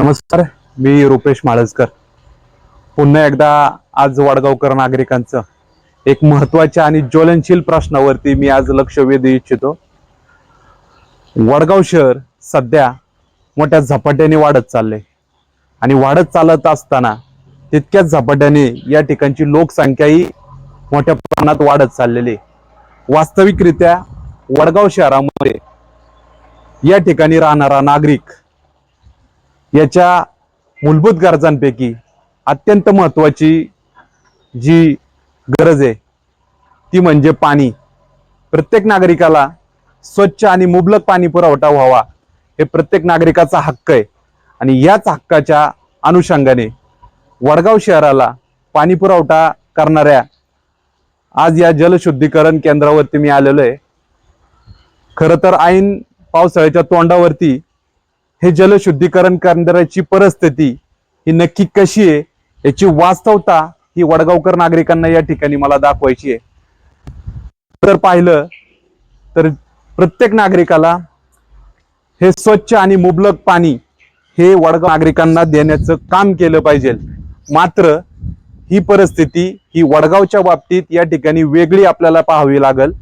नमस्कार मी रुपेश माळजकर पुन्हा एकदा आज वडगावकर नागरिकांचं एक महत्त्वाच्या आणि ज्वलनशील प्रश्नावरती मी आज लक्ष वेधू इच्छितो. वडगाव शहर सध्या मोठ्या झपाट्याने वाढत चालले आणि वाढत चालत असताना तितक्याच झपाट्याने या ठिकाणची लोकसंख्याही मोठ्या प्रमाणात वाढत चाललेली आहे. वास्तविकरित्या वडगाव शहरामध्ये या ठिकाणी राहणारा नागरिक याच्या मूलभूत गरजांपैकी अत्यंत महत्त्वाची जी गरज आहे ती म्हणजे पाणी. प्रत्येक नागरिकाला स्वच्छ आणि मुबलक पाणी पुरवठा व्हावा हे प्रत्येक नागरिकाचा हक्क आहे. आणि याच हक्काच्या अनुषंगाने वडगाव शहराला पाणी पुरवठा करणाऱ्या आज या जलशुद्धीकरण केंद्रावरती मी आलेलो आहे. खरं तर ऐन पावसाळ्याच्या तोंडावरती हे जलशुद्धीकरण करणाऱ्याची परिस्थिती ही नक्की कशी आहे याची वास्तवता ही वडगावकर नागरिकांना या ठिकाणी मला दाखवायची आहे. तर पाहिलं तर प्रत्येक नागरिकाला हे स्वच्छ आणि मुबलक पाणी हे वडगाव नागरिकांना देण्याचं काम केलं पाहिजे. मात्र ही परिस्थिती ही वडगावच्या बाबतीत या ठिकाणी वेगळी आपल्याला पाहावी लागल.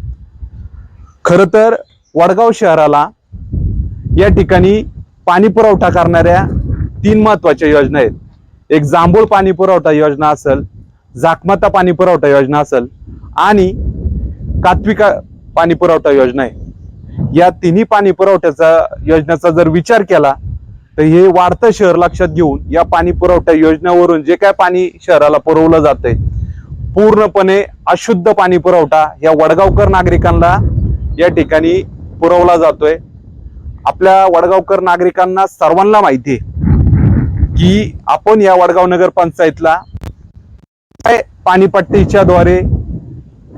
खरं तर वडगाव शहराला या ठिकाणी पाणी पुरवठा करणाऱ्या तीन महत्त्वाच्या योजना आहेत. एक जांभूळ पाणी पुरवठा योजना असेल जाकमाता पाणी पुरवठा योजना असेल आणि कात्विका पाणी पुरवठा योजना आहे. या तिन्ही पाणी पुरवठ्याचा योजनेचा जर विचार केला तर हे वाढतं शहर लक्षात घेऊन या पाणी पुरवठा योजनेवरून जे काय पाणी शहराला पुरवलं जातंय पूर्णपणे अशुद्ध पाणी पुरवठा या वडगावकर नागरिकांना या ठिकाणी पुरवला जातोय. आपल्या वडगावकर नागरिकांना सर्वांना माहिती आहे की आपण या वडगाव नगर पंचायतला काय पाणीपट्टीच्या द्वारे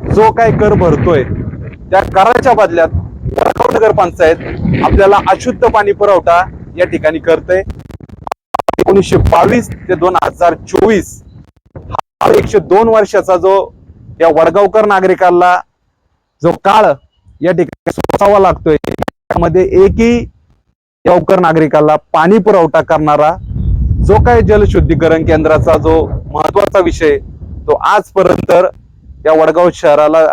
जो काय कर भरतोय त्या कराच्या बदल्यात वडगाव नगर पंचायत आपल्याला अशुद्ध पाणी पुरवठा या ठिकाणी करते एकोणीसशे बावीस ते दोन हजार चोवीस हा एकशे दोन वर्षाचा जो या वडगावकर नागरिकांना जो काळ या ठिकाणी सोसावा लागतोय यामध्ये एकही गावकर नागरिकाला पाणी पुरवठा करणारा जो काही जलशुद्धीकरण केंद्राचा जो महत्त्वाचा विषय तो आजपर्यंत या वडगाव शहराला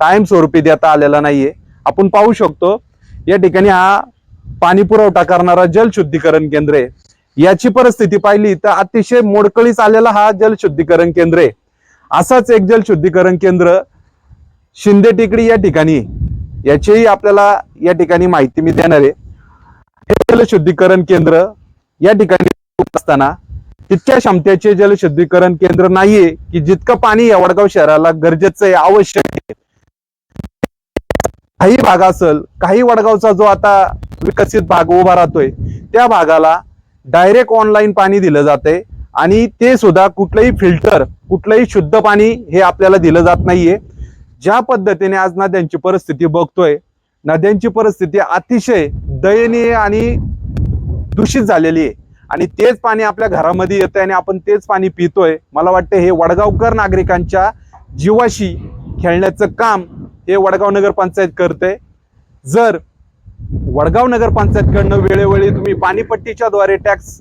कायमस्वरूपी देता आलेला नाहीये. आपण पाहू शकतो या ठिकाणी हा पाणी पुरवठा करणारा जलशुद्धीकरण केंद्र आहे. याची परिस्थिती पाहिली तर अतिशय मोडकळीस आलेला हा जलशुद्धीकरण केंद्र आहे. असाच एक जलशुद्धीकरण केंद्र शिंदे टेकडी या ठिकाणी याचीही आपल्याला या ठिकाणी माहिती मी देणार आहे. हे जलशुद्धीकरण केंद्र या ठिकाणी असताना तितक्या क्षमतेचे जलशुद्धीकरण केंद्र नाहीये की जितकं पाणी या वडगाव शहराला गरजेचं आहे आवश्यक आहे. काही भाग असेल काही वडगावचा जो आता विकसित भाग उभा राहतोय त्या भागाला डायरेक्ट ऑनलाईन पाणी दिलं जाते आणि ते सुद्धा कुठलंही फिल्टर कुठलंही शुद्ध पाणी हे आपल्याला दिलं जात नाहीये. ज्या पद्धतीने आज नद्यांची परिस्थिती बघतोय नद्यांची परिस्थिती अतिशय दयनीय आणि दूषित झालेली आहे. आणि तेच पाणी आपल्या घरामध्ये येतंय आणि आपण तेच पाणी पितोय. मला वाटतं हे वडगावकर नागरिकांच्या जीवाशी खेळण्याचं काम हे वडगाव नगरपंचायत करते जर वडगाव नगरपंचायतकडनं वेळोवेळी तुम्ही पाणीपट्टीच्या द्वारे टॅक्स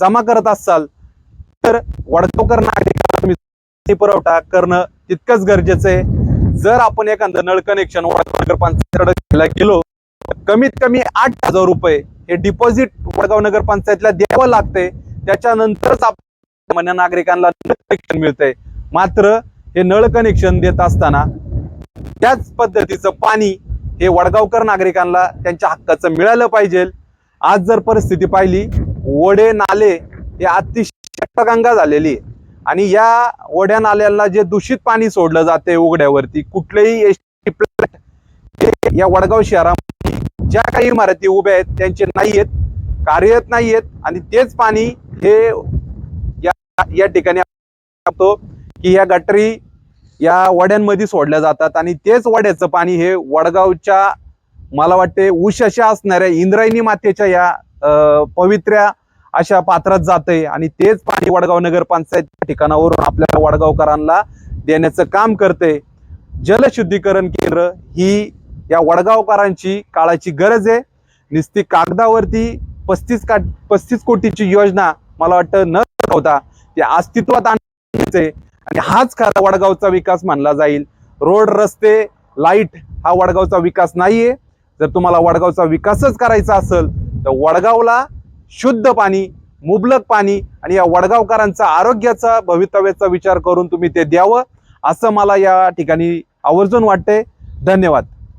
जमा करत असाल तर वडगावकर नागरिकांना तुम्ही पाणी पुरवठा करणं तितकंच गरजेचं आहे. जर आपण एखादं नळ कनेक्शन वडगाव नगर गेलो तर कमीत कमी आठ हजार रुपये हे डिपॉझिट वडगाव नगरपंचायतला द्यावं लागतंय. त्याच्यानंतरच आपण नागरिकांना नळ कनेक्शन मिळतंय. मात्र हे नळ कनेक्शन देत असताना त्याच पद्धतीचं पाणी हे वडगावकर नागरिकांना त्यांच्या हक्काचं मिळालं पाहिजे. आज जर परिस्थिती पाहिली वडे नाले हे अतिशय गंगा झालेली आहे. आणि या ओढ्या नाल्यांना जे दूषित पाणी सोडलं जाते उघड्यावरती कुठलेही एस टी या वडगाव शहरामध्ये ज्या काही इमारती उभ्या आहेत त्यांचे नाही आहेत कार्यरत नाही आहेत आणि तेच पाणी हे या या ठिकाणी बघतो की या गटरी या वड्यांमध्ये सोडल्या जातात आणि तेच वड्याचं पाणी हे वडगावच्या मला वाटते उशाशा असणाऱ्या इंद्रायणी मातेच्या या पवित्र्या अशा पात्रात जाते आणि तेच पाणी वडगाव नगरपंचायत ठिकाणावरून आपल्याला वडगावकरांना देण्याचं काम करते जलशुद्धीकरण केंद्र ही या वडगावकरांची काळाची गरज आहे. नुसती कागदावरती पस्तीस का पस्तीस कोटीची योजना मला वाटतं न होता ते अस्तित्वात आणायचे आणि हाच खरा वडगावचा विकास मानला जाईल. रोड रस्ते लाइट हा वडगावचा विकास नाहीये. जर तुम्हाला वडगावचा विकासच करायचा असेल तर वडगावला शुद्ध पाणी मुबलक पाणी आणि या वडगावकरांचा आरोग्याचा भवितव्याचा विचार करून तुम्ही ते द्यावं असं मला या ठिकाणी आवर्जून वाटते धन्यवाद.